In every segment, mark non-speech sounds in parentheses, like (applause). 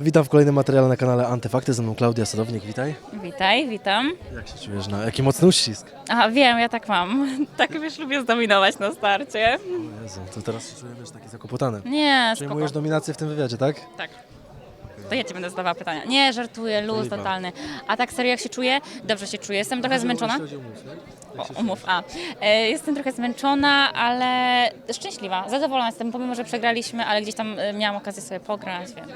Witam w kolejnym materiale na kanale Antyfakty, ze mną Klaudia Sadownik, witaj. Witaj, witam. Jak się czujesz? Na jaki mocny uścisk? Aha, wiem, ja tak mam. (laughs) Tak wiesz, lubię zdominować na starcie. O Jezu, to teraz się czuję, wiesz, taki zakłopotany. Nie, spoko. Przejmujesz dominację w tym wywiadzie, tak? Tak. To ja ci będę zadawała pytania. Nie, żartuję, luz Lipa. totalny. A tak serio, jak się czuję? Dobrze się czuję. Jestem trochę zmęczona. O, umów, a. E, Jestem trochę zmęczona, ale szczęśliwa. Zadowolona jestem, pomimo, że przegraliśmy, ale gdzieś tam e, miałam okazję sobie pograć, więc...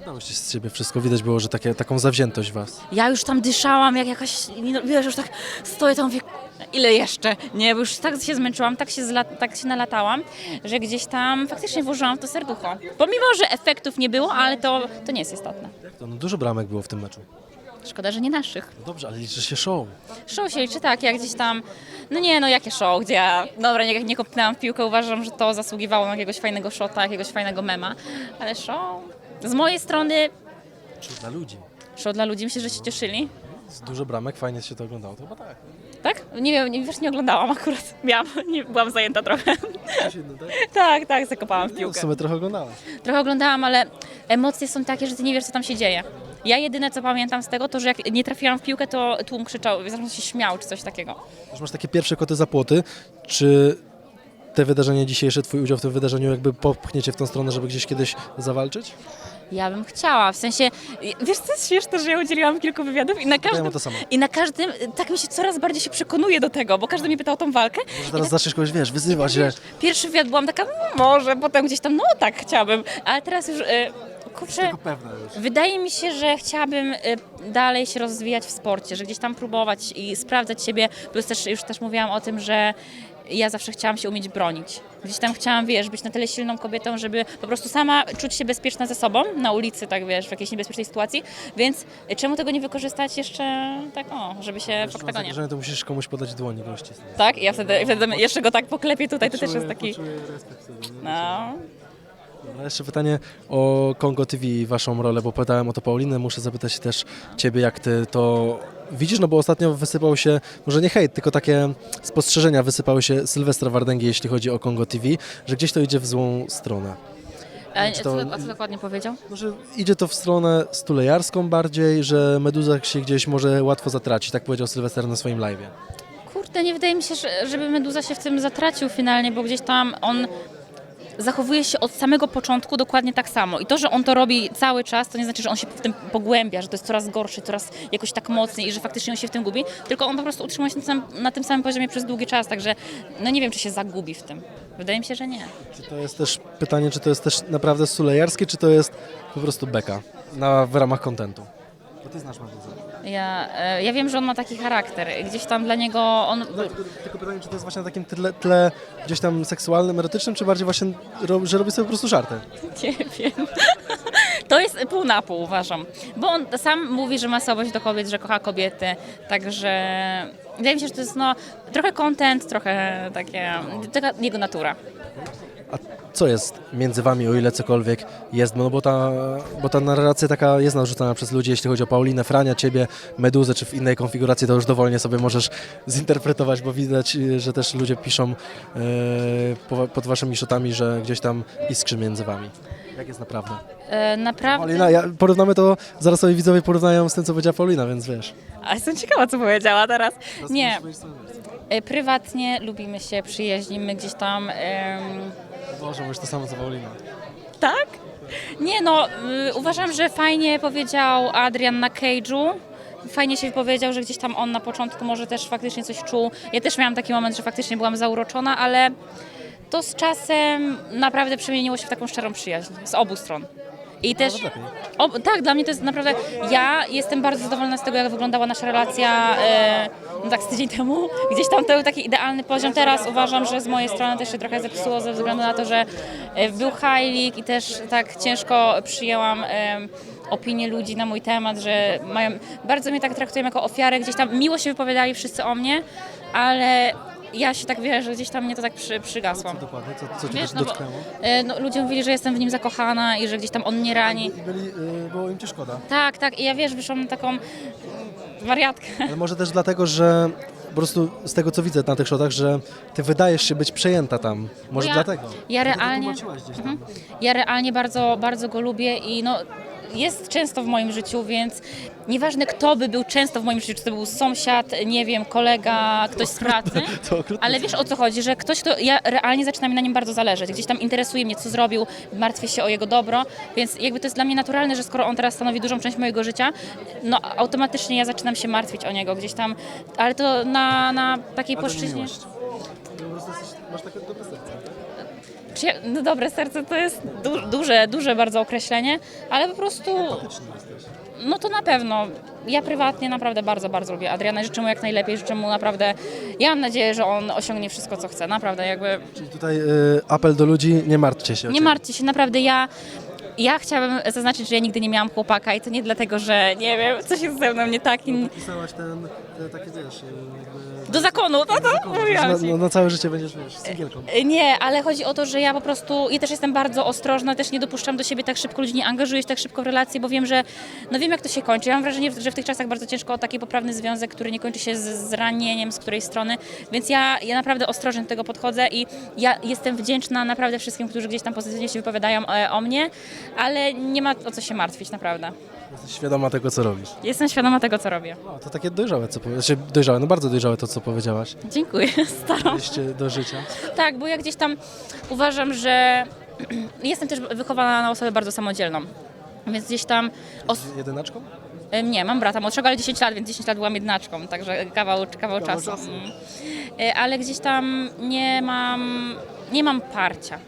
Dałyście z siebie wszystko, widać było, że takie, taką zawziętość was. Ja już tam dyszałam, jak jakaś, no, wiesz, już tak stoję tam, mówię, ile jeszcze? Nie, bo już tak się zmęczyłam, tak się, zla, tak się nalatałam, że gdzieś tam faktycznie włożyłam w to serducho. Pomimo, że efektów nie było, ale to, to nie jest istotne. Jak to? No dużo bramek było w tym meczu. Szkoda, że nie naszych. No dobrze, ale liczy się show. Show się liczy tak, jak gdzieś tam, no nie, no jakie show, gdzie ja, dobra, nie, nie kopnęłam w piłkę, uważam, że to zasługiwało na jakiegoś fajnego shota, jakiegoś fajnego mema, ale show, z mojej strony, Czy dla ludzi. show dla ludzi, myślę, że się cieszyli. Z dużo bramek, fajnie się to oglądało, to chyba tak. Tak? Nie wiem, nie, wiesz, nie oglądałam akurat. Miałam, nie, byłam zajęta trochę. Jedno, tak? (laughs) tak, tak, zakopałam w No, w piłkę. sumie trochę oglądałem. Trochę oglądałam, ale emocje są takie, że ty nie wiesz, co tam się dzieje. Ja jedyne, co pamiętam z tego, to, że jak nie trafiłam w piłkę, to tłum krzyczał, zresztą się śmiał, czy coś takiego. Już masz takie pierwsze koty za płoty. Czy te wydarzenie dzisiejsze, twój udział w tym wydarzeniu jakby popchniecie w tą stronę, żeby gdzieś kiedyś zawalczyć? Ja bym chciała, w sensie, wiesz co jest śmieszne, że ja udzieliłam kilku wywiadów i na Ja każdym, mam to samo. i na każdym, tak mi się coraz bardziej się przekonuje do tego, bo każdy mnie pytał o tą walkę. Może teraz zaczniesz kogoś, wiesz, wyzywać, że Pierwszy wywiad byłam taka, no może, potem gdzieś tam, no tak, chciałabym, ale teraz już, y, kurczę... tego pewna już. Wydaje mi się, że chciałabym y, dalej się rozwijać w sporcie, że gdzieś tam próbować i sprawdzać siebie. Plus też już też mówiłam o tym, że ja zawsze chciałam się umieć bronić. Gdzieś tam chciałam, wiesz, być na tyle silną kobietą, żeby po prostu sama czuć się bezpieczna ze sobą na ulicy, tak wiesz, w jakiejś niebezpiecznej sytuacji. Więc y, czemu tego nie wykorzystać jeszcze tak, o, żeby się w oktagonie. zagrożenie, to musisz komuś podać dłoń i go ścisnąć. Tak? I ja wtedy, i wtedy jeszcze go tak poklepię tutaj, to też jest taki... No. A jeszcze pytanie o Kongo TV i waszą rolę, bo pytałem o to Paulinę, muszę zapytać też ciebie, jak ty to widzisz, no bo ostatnio wysypał się, może nie hejt, tylko takie spostrzeżenia wysypały się Sylwestra Wardęgi, jeśli chodzi o Kongo TV, że gdzieś to idzie w złą stronę. Czy co, to- a co dokładnie powiedział? Może idzie to w stronę stulejarską bardziej, że Meduza się gdzieś może łatwo zatracić, tak powiedział Sylwester na swoim live'ie. Kurde, nie wydaje mi się, że- żeby Meduza się w tym zatracił finalnie, bo gdzieś tam on zachowuje się od samego początku dokładnie tak samo. I to, że on to robi cały czas, to nie znaczy, że on się w tym pogłębia, że to jest coraz gorszy, coraz jakoś tak mocniej i że faktycznie on się w tym gubi, tylko on po prostu utrzymuje się na tym, samym- na tym samym poziomie przez długi czas, także no nie wiem, czy się zagubi w tym. Wydaje mi się, że nie. Czy to jest też pytanie, czy to jest też naprawdę stulejarskie, czy to jest po prostu beka na, w ramach kontentu? Bo ty znasz Meduzę. Ja, e, ja wiem, że on ma taki charakter. Gdzieś tam dla niego on... No, tylko, tylko pytanie, czy to jest właśnie na takim tle, tle gdzieś tam seksualnym, erotycznym, czy bardziej właśnie, ro, że robi sobie po prostu żarty? Nie wiem. (laughs) To jest pół na pół, uważam. Bo on sam mówi, że ma słabość do kobiet, że kocha kobiety, także wydaje mi się, że to jest no, trochę content, trochę takie, taka jego natura. A co jest między wami, o ile cokolwiek jest? No bo ta, bo ta narracja taka jest narzucana przez ludzi, jeśli chodzi o Paulinę, Frania, ciebie, Meduzę, czy w innej konfiguracji, to już dowolnie sobie możesz (laughs) zinterpretować, bo widać, y, że też ludzie piszą po, pod waszymi szotami, że gdzieś tam iskrzy między wami. Jak jest naprawdę? E, naprawdę. Paulina, ja, porównamy to, zaraz sobie widzowie porównają z tym, co powiedziała Paulina, więc wiesz. A jestem ciekawa, co powiedziała teraz. Nie, e, prywatnie lubimy się, przyjaźnimy gdzieś tam. Boże, mówisz to samo, co Paulina. Tak? Nie no, y, uważam, że fajnie powiedział Adrian na Cage'u. Fajnie się wypowiedział, że gdzieś tam on na początku może też faktycznie coś czuł. Ja też miałam taki moment, że faktycznie byłam zauroczona, ale to z czasem naprawdę przemieniło się w taką szczerą przyjaźń z obu stron. I też. lepiej. O, tak, dla mnie to jest naprawdę. Ja jestem bardzo zadowolona z tego, jak wyglądała nasza relacja e, no tak z tydzień temu. Gdzieś tam to był taki idealny poziom. Teraz uważam, że z mojej strony też się trochę zepsuło ze względu na to, że e, był league i też tak ciężko przyjęłam. E, opinie ludzi na mój temat, że mają, bardzo mnie tak traktują jako ofiarę, gdzieś tam miło się wypowiadali wszyscy o mnie, ale ja się tak wiesz, że gdzieś tam mnie to tak przy, przygasłam. Dokładnie, co, co cię Wiesz, no bo dotknęło? e, no, ludzie mówili, że jestem w nim zakochana i że gdzieś tam on mnie rani. I byli, y, było im cię szkoda. Tak, tak. I ja wiesz, wyszłam na taką mm, wariatkę. Ale może też dlatego, że po prostu z tego co widzę na tych shotach, że ty wydajesz się być przejęta tam. Może ja, dlatego. Ja Dlatego realnie, tłumaczyłaś gdzieś tam. mhm. ja realnie bardzo, bardzo go lubię i no jest często w moim życiu, więc nieważne kto by był często w moim życiu, czy to był sąsiad, nie wiem, kolega, ktoś z pracy, ale wiesz o co chodzi, że ktoś, kto ja realnie zaczyna mi na nim bardzo zależeć, gdzieś tam interesuje mnie, co zrobił, martwię się o jego dobro, więc jakby to jest dla mnie naturalne, że skoro on teraz stanowi dużą część mojego życia, no automatycznie ja zaczynam się martwić o niego gdzieś tam, ale to na, na takiej płaszczyźnie. Masz takie dobre no dobre serce to jest du, duże, duże bardzo określenie, ale po prostu. No to na pewno. Ja prywatnie naprawdę bardzo, bardzo lubię Adriana życzę mu jak najlepiej, życzę mu naprawdę. Ja mam nadzieję, że on osiągnie wszystko, co chce. Naprawdę, jakby. Czyli tutaj y, apel do ludzi, nie martwcie się Nie martwcie się, naprawdę ja. Ja chciałabym zaznaczyć, że ja nigdy nie miałam chłopaka i to nie dlatego, że nie wiem, coś jest ze mną nie tak. I... Pisałaś ten, te, takie wiesz, jakby... Do zakonu, to to mówiłam Na, ci. no, na całe życie będziesz, wiesz, singielką. Nie, ale chodzi o to, że ja po prostu, ja też jestem bardzo ostrożna, też nie dopuszczam do siebie tak szybko ludzi, nie angażuję się tak szybko w relacje, bo wiem, że, no wiem jak to się kończy. Ja mam wrażenie, że w tych czasach bardzo ciężko o taki poprawny związek, który nie kończy się z zranieniem z której strony, więc ja, ja naprawdę ostrożnie do tego podchodzę i ja jestem wdzięczna naprawdę wszystkim, którzy gdzieś tam pozytywnie się wypowiadają e, o mnie, ale nie ma o co się martwić, naprawdę. Jesteś świadoma tego, co robisz. Jestem świadoma tego, co robię. No, to takie dojrzałe, co powiedziałaś. Znaczy, dojrzałe, no bardzo dojrzałe to, co powiedziałaś. Dziękuję, (laughs) staram Wejście do życia. Tak, bo ja gdzieś tam uważam, że (clears throat) jestem też wychowana na osobę bardzo samodzielną. Więc gdzieś tam. Os- Jedynaczką? em, nie, mam brata młodszego, ale 10 lat, więc 10 lat byłam jednaczką, także kawał, kawał czasu. czasu. Mm. E, Ale gdzieś tam nie mam, nie mam parcia.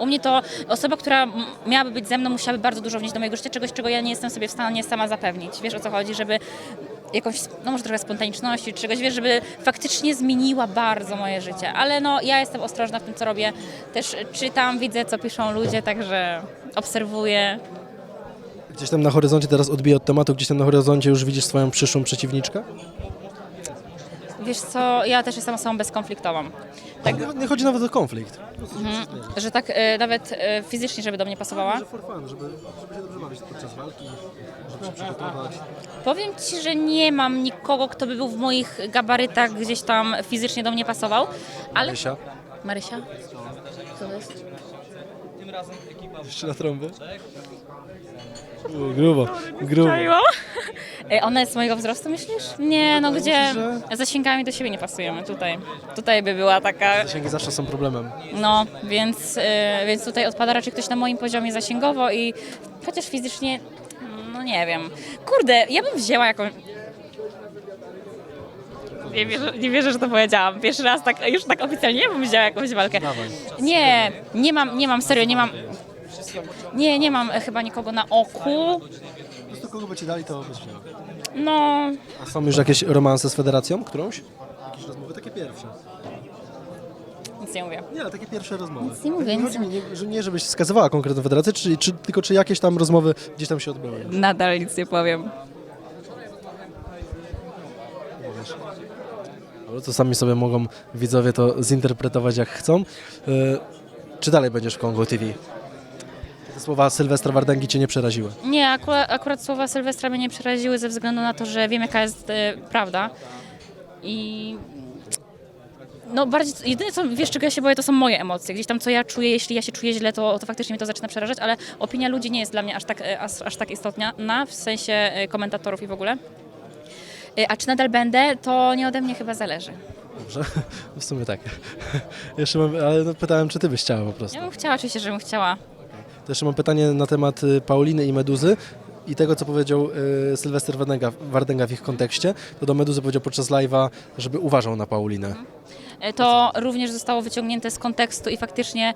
U mnie to osoba, która miałaby być ze mną, musiałaby bardzo dużo wnieść do mojego życia, czegoś, czego ja nie jestem sobie w stanie sama zapewnić. Wiesz o co chodzi, żeby jakąś, no może trochę spontaniczności, czegoś, wiesz, żeby faktycznie zmieniła bardzo moje życie. Ale no, ja jestem ostrożna w tym, co robię. Też czytam, widzę, co piszą ludzie, także obserwuję. Gdzieś tam na horyzoncie, teraz odbiję od tematu, gdzieś tam na horyzoncie już widzisz swoją przyszłą przeciwniczkę? Wiesz co, ja też jestem osobą bezkonfliktową. Tak, Nie, nie chodzi nawet o konflikt. że tak e, nawet e, fizycznie, żeby do mnie pasowała. Że for fun, żeby, żeby się dobrze bawić podczas walki, żeby się przygotować. Powiem Ci, że nie mam nikogo, kto by był w moich gabarytach gdzieś tam fizycznie do mnie pasował, ale... Rysia, Marysia? Co to jest? Jeszcze na trąby. U, Grubo, grubo. (laughs) Ona jest mojego wzrostu, myślisz? Nie, no gdzie? Zasięgami do siebie nie pasujemy tutaj. Tutaj by była taka... Zasięgi zawsze są problemem. No, więc, e, więc tutaj odpada raczej ktoś na moim poziomie zasięgowo i chociaż fizycznie, no nie wiem. Kurde, ja bym wzięła jakąś... Nie wierzę, nie wierzę, że to powiedziałam. Pierwszy raz tak, już tak oficjalnie, ja bym wzięła jakąś walkę. Nie, nie mam, nie mam, serio, nie mam... Nie, nie mam e, chyba nikogo na oku. Po prostu kogo by ci dali, to byś. No, A są już jakieś romanse z federacją? Którąś? Jakieś rozmowy? Takie pierwsze. nic nie mówię. Nie, ale takie pierwsze rozmowy. Nic nie mówię, Nie, nic chodzi mi, nie, że nie żebyś wskazywała konkretną federację, czy, czy, tylko czy jakieś tam rozmowy gdzieś tam się odbyły. Nadal nic nie powiem. To sami sobie mogą widzowie to zinterpretować jak chcą. E, czy dalej będziesz w Kongo TV? Te słowa Sylwestra Wardęgi cię nie przeraziły. Nie, akurat, akurat słowa Sylwestra mnie nie przeraziły ze względu na to, że wiem jaka jest e, prawda. I no bardziej, jedyne co, wiesz czego ja się boję, to są moje emocje. Gdzieś tam co ja czuję, jeśli ja się czuję źle, to, to faktycznie mnie to zaczyna przerażać, ale opinia ludzi nie jest dla mnie aż tak, e, aż, aż tak istotna, na, w sensie e, komentatorów i w ogóle. E, A czy nadal będę, to nie ode mnie chyba zależy. Dobrze? (laughs) W sumie tak. (laughs) Jeszcze mam, ale no pytałem, czy ty byś chciała po prostu. Ja bym chciała, oczywiście, żebym chciała. To jeszcze mam pytanie na temat y, Pauliny i Meduzy i tego, co powiedział y, Sylwester Wardęga, Wardęga w ich kontekście. To do Meduzy powiedział podczas live'a, żeby uważał na Paulinę. E, to również zostało wyciągnięte z kontekstu i faktycznie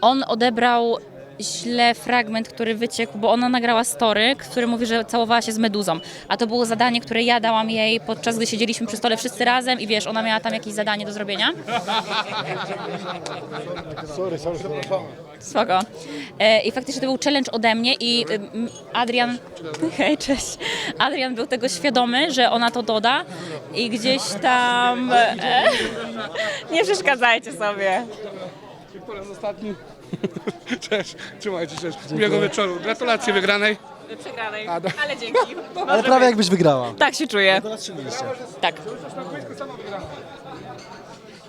on odebrał źle fragment, który wyciekł, bo ona nagrała story, który mówi, że całowała się z meduzą. A to było zadanie, które ja dałam jej podczas gdy siedzieliśmy przy stole wszyscy razem i wiesz, ona miała tam jakieś zadanie do zrobienia. Spoko. E, I faktycznie to był challenge ode mnie i ym, Adrian, (laughs) hej, cześć. Adrian był tego świadomy, że ona to doda i gdzieś tam... E, (laughs) nie przeszkadzajcie sobie. Po raz ostatni. (laughs) Cześć, trzymajcie się. Miłego wieczoru. Gratulacje wygranej. Przegranej, A, do- ale dzięki. (laughs) Ale prawie jakbyś wygrała. Tak się czuję. Teraz strzeliliście. Tak.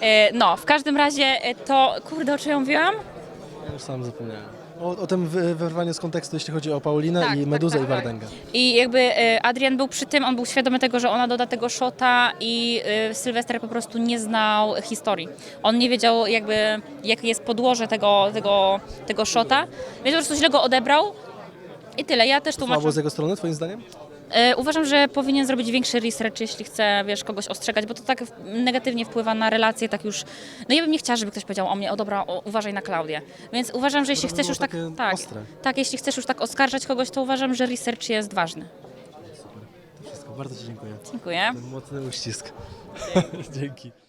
E, No, w każdym razie e, to... Kurde, o czym ja mówiłam? Ja już sam zapomniałem. O, o tym wy- wyrwanie z kontekstu, jeśli chodzi o Paulinę Tak, i tak, Meduzę tak, i tak. Wardęgę. I jakby e, Adrian był przy tym, on był świadomy tego, że ona doda tego shota i e, Sylwester po prostu nie znał historii. On nie wiedział jakby, jakie jest podłoże tego, tego, tego shota, więc po prostu źle go odebrał i tyle. Ja też tłumaczę. z jego strony, twoim zdaniem? E, Uważam, że powinien zrobić większy research, jeśli chce, wiesz, kogoś ostrzegać, bo to tak negatywnie wpływa na relacje, tak już... No ja bym nie chciała, żeby ktoś powiedział o mnie, o dobra, o, uważaj na Klaudię. Więc uważam, że jeśli to chcesz już tak... takie Tak, ostre. tak, jeśli chcesz już tak oskarżać kogoś, to uważam, że research jest ważny. To wszystko, bardzo Ci dziękuję. Dziękuję. Ten mocny uścisk. Dzięki. (laughs)